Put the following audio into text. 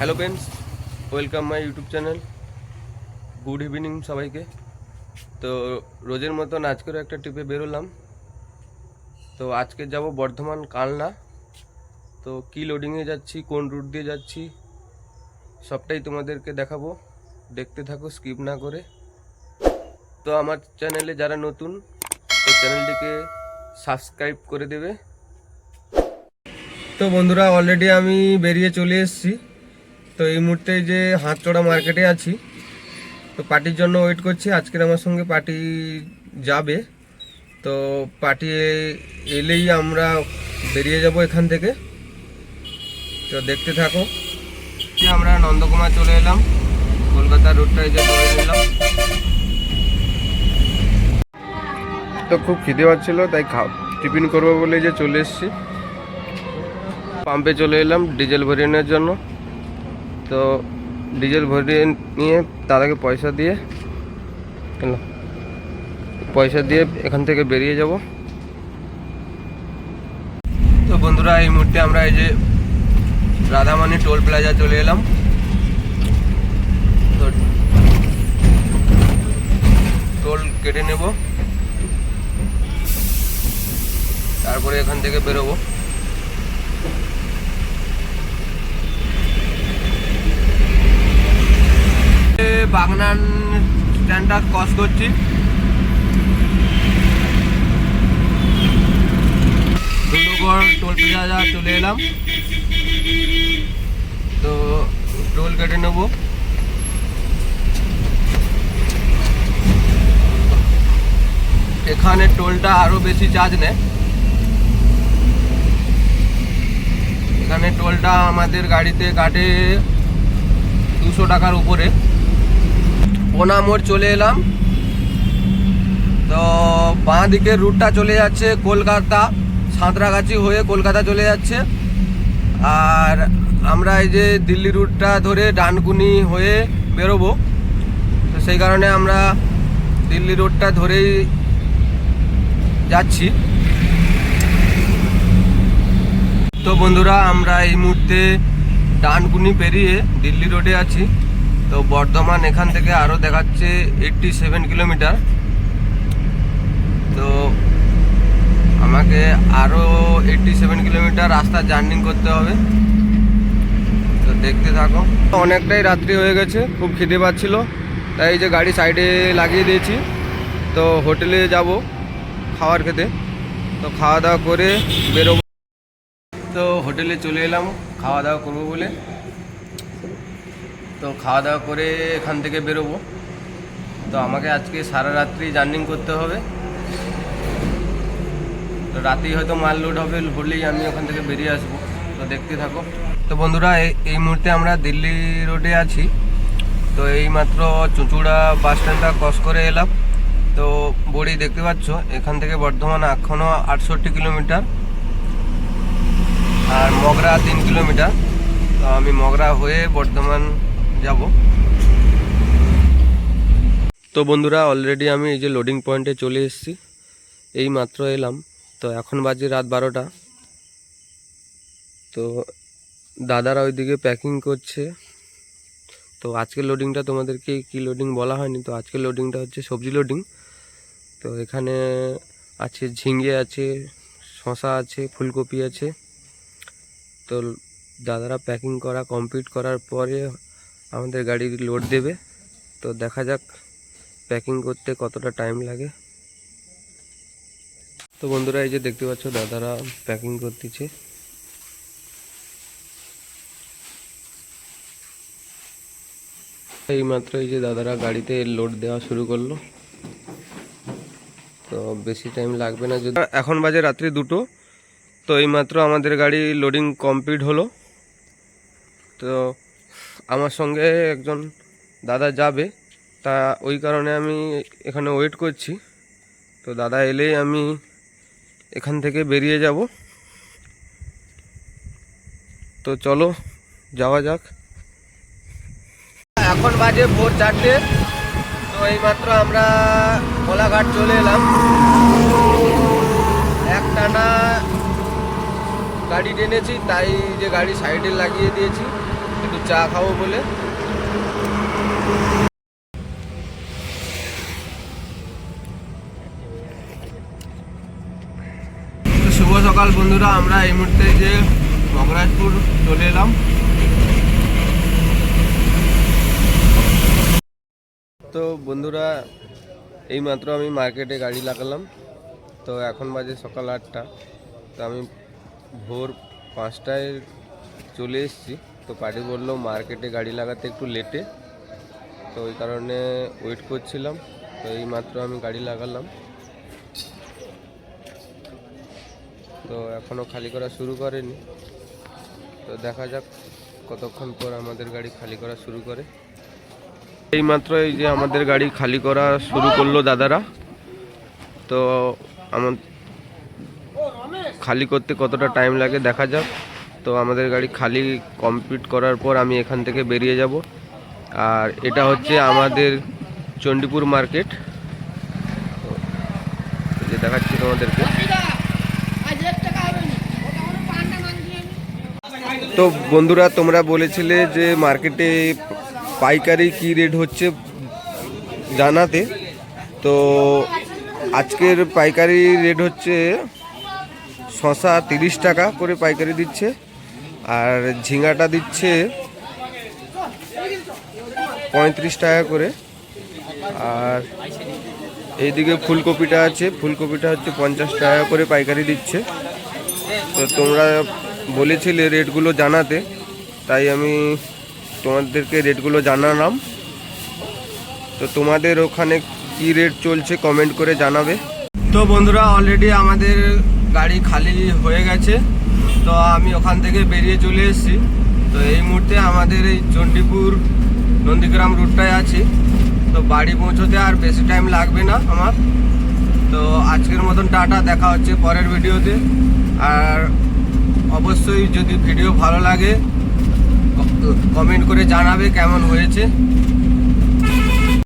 Hello friends welcome my YouTube channel good evening সবাইকে। তো রোজের মতন আজকেরও একটা ট্রিপে বেরোলাম। তো আজকে যাব বর্ধমান কালনা। তো কী লোডিংয়ে যাচ্ছি, কোন রুট দিয়ে যাচ্ছি, সবটাই তোমাদেরকে দেখাবো। দেখতে থাকো স্কিপ না করে। তো আমার চ্যানেলে যারা নতুন তো চ্যানেলটিকে সাবস্ক্রাইব করে দেবে। তো বন্ধুরা অলরেডি আমি বেরিয়ে চলে এসেছি। তো এই মুহূর্তে যে হাতচড়া মার্কেটে আছি, তো পার্টির জন্য ওয়েট করছি। আজকের আমার সঙ্গে পার্টি যাবে। তো পার্টি এলেই আমরা বেরিয়ে যাব এখান থেকে। তো দেখতে থাকো। আমরা নন্দকুমার চলে এলাম। কলকাতার রোডটায় যে ধরে নিলাম। তো খুব খিদে পাচ্ছিল, তাই খাও টিফিন করব বলে যে চলে এসেছি। পাম্পে চলে এলাম ডিজেল ভরিয়ে জন্য। তো ডিজেল ভরিয়ে নিয়ে দাদাকে পয়সা দিয়ে এলো। পয়সা দিয়ে এখান থেকে বেরিয়ে যাব। তো বন্ধুরা, এই মুহূর্তে আমরা এই যে রাধামানি টোল প্লাজা চলে এলাম। তো টোল কেটে নেব। তারপরে এখান থেকে বেরোবো। বাগনান স্ট্যান্ডটা ক্রস করছি। ধুলোগড় টোল প্লাজা চলে এলাম। তো টোল কেটে নেব। এখানে টোলটা আরও বেশি চার্জ নেয়। এখানে টোলটা আমাদের গাড়িতে কাটে দুশো টাকার উপরে। পোনা মোড় চলে এলাম। তো বাঁ দিকের রুটটা চলে যাচ্ছে কলকাতা, সাঁতরাগাছি হয়ে কলকাতা চলে যাচ্ছে। আর আমরা এই যে দিল্লি রুটটা ধরে ডানকুনি হয়ে বেরোবো। তো সেই কারণে আমরা দিল্লি রোডটা ধরেই যাচ্ছি। তো বন্ধুরা, আমরা এই মুহূর্তে ডানকুনি পেরিয়ে দিল্লি রোডে আছি। তো বর্ধমান এখান থেকে আরও দেখাচ্ছে এইটটি সেভেন কিলোমিটার। তো আমাকে আরও এইটটি সেভেন কিলোমিটার রাস্তা জার্নিং করতে হবে। তো দেখতে থাকো। অনেকটাই রাত্রি হয়ে গেছে, খুব খিদে পাচ্ছিল, তাই এই যে গাড়ি সাইডে লাগিয়ে দিয়েছি। তো হোটেলে যাব খাওয়ার খেতে। তো খাওয়া দাওয়া করে বেরোবো। তো হোটেলে চলে এলাম, খাওয়া দাওয়া করব বলে। তো খাওয়া দাওয়া করে এখান থেকে বেরোবো। তো আমাকে আজকে সারা রাত্রি জার্নিং করতে হবে। তো রাতেই হয়তো মাল লোড হবে হলেই আমি ওখান থেকে বেরিয়ে আসব। তো দেখতে থাকো। তো বন্ধুরা এই মুহূর্তে আমরা দিল্লি রোডে আছি। তো এই মাত্র চুঁচুড়া বাস স্ট্যান্ডটা ক্রস করে এলাম। তো বড়ি দেখতে পাচ্ছ, এখান থেকে বর্ধমান এখনও আটষট্টি কিলোমিটার আর মগরা তিন কিলোমিটার। তো আমি মগরা হয়ে বর্ধমান যাব। তো বন্ধুরা অলরেডি আমি এই যে লোডিং পয়েন্টে চলে এসেছি। এই মাত্র এলাম। তো এখন বাজে রাত বারোটা। তো দাদারা ওইদিকে প্যাকিং করছে। তো আজকের লোডিংটা তোমাদেরকে কি লোডিং বলা হয়নি? তো আজকের লোডিংটা হচ্ছে সবজি লোডিং তো এখানে আছে ঝিঙ্গে আছে শশা আছে, ফুলকপি আছে। তো দাদারা প্যাকিং করা কমপ্লিট করার পরে আমাদের গাড়ি লোড দেবে। তো দেখা যাক প্যাকিং করতে কতটা টাইম লাগে। তো বন্ধুরা, এই যে দেখতে পাচ্ছ দাদারা প্যাকিং করতেছে। এইমাত্র এই যে দাদারা গাড়িতে লোড দেওয়া শুরু করল। তো বেশি টাইম লাগবে না যদি এখন বাজে রাত্রি দুটো। তো এইমাত্র আমাদের গাড়ি লোডিং কমপ্লিট হলো। তো আমার সঙ্গে একজন দাদা যাবে, তা ওই কারণে আমি এখানে ওয়েট করছি। তো দাদা এলেই আমি এখান থেকে বেরিয়ে যাব। তো চলো, যাওয়া যাক। এখন বাজে ভোর চারটে, তো এইমাত্র আমরা কোলাঘাট চলে এলাম। এক টানা গাড়ি টেনেছি, তাই যে গাড়ি সাইডে লাগিয়ে দিয়েছি। একটু চা খাব বলে। শুভ সকাল বন্ধুরা, আমরা এই মুহূর্তে যে মগরাজপুর চলে এলাম। তো বন্ধুরা, এইমাত্র আমি মার্কেটে গাড়ি লাগালাম। তো এখন বাজে সকাল আটটা। তো আমি ভোর পাঁচটায় চলে এসেছি। তো পার্টি বলল মার্কেটে গাড়ি লাগাতে একটু লেটে। তো ওই কারণে ওয়েট করছিলাম। তো এইমাত্র আমি গাড়ি লাগালাম। তো এখনও খালি করা শুরু করেনি। তো দেখা যাক কতক্ষণ পর আমাদের গাড়ি খালি করা শুরু করে। এইমাত্র এই যে আমাদের গাড়ি খালি করা শুরু করল দাদারা। তো আমার খালি করতে কতটা টাইম লাগে দেখা যাক। তো আমাদের গাড়ি খালি কমপ্লিট করার পর আমি এখান থেকে বেরিয়ে যাব। আর এটা হচ্ছে আমাদের চণ্ডীপুর মার্কেট। যে দেখাচ্ছি তোমাদেরকে। তো বন্ধুরা, তোমরা বলেছিলে যে মার্কেটে পাইকারি কি রেট হচ্ছে জানাতে। তো আজকের পাইকারি রেট হচ্ছে শশা তিরিশ টাকা করে পাইকারি দিচ্ছে। আর ঝিঙ্গাটা দিচ্ছে পঁয়ত্রিশ টাকা করে। আর এইদিকে ফুলকপিটা আছে, ফুলকপিটা হচ্ছে পঞ্চাশ টাকা করে পাইকারি দিচ্ছে। তো তোমরা বলেছিলে রেটগুলো জানাতে, তাই আমি তোমাদেরকে রেটগুলো জানালাম। তো তোমাদের ওখানে কি রেট চলছে কমেন্ট করে জানাবে। তো বন্ধুরা অলরেডি আমাদের গাড়ি খালি হয়ে গেছে। তো আমি ওখান থেকে বেরিয়ে চলে এসেছি। তো এই মুহূর্তে আমাদের এই চণ্ডীপুর নন্দীগ্রাম রুটটায় আছি। তো বাড়ি পৌঁছোতে আর বেশি টাইম লাগবে না আমার। তো আজকের মতন টাটা, দেখা হচ্ছে পরের ভিডিওতে। আর অবশ্যই যদি ভিডিও ভালো লাগে কমেন্ট করে জানাবে কেমন হয়েছে।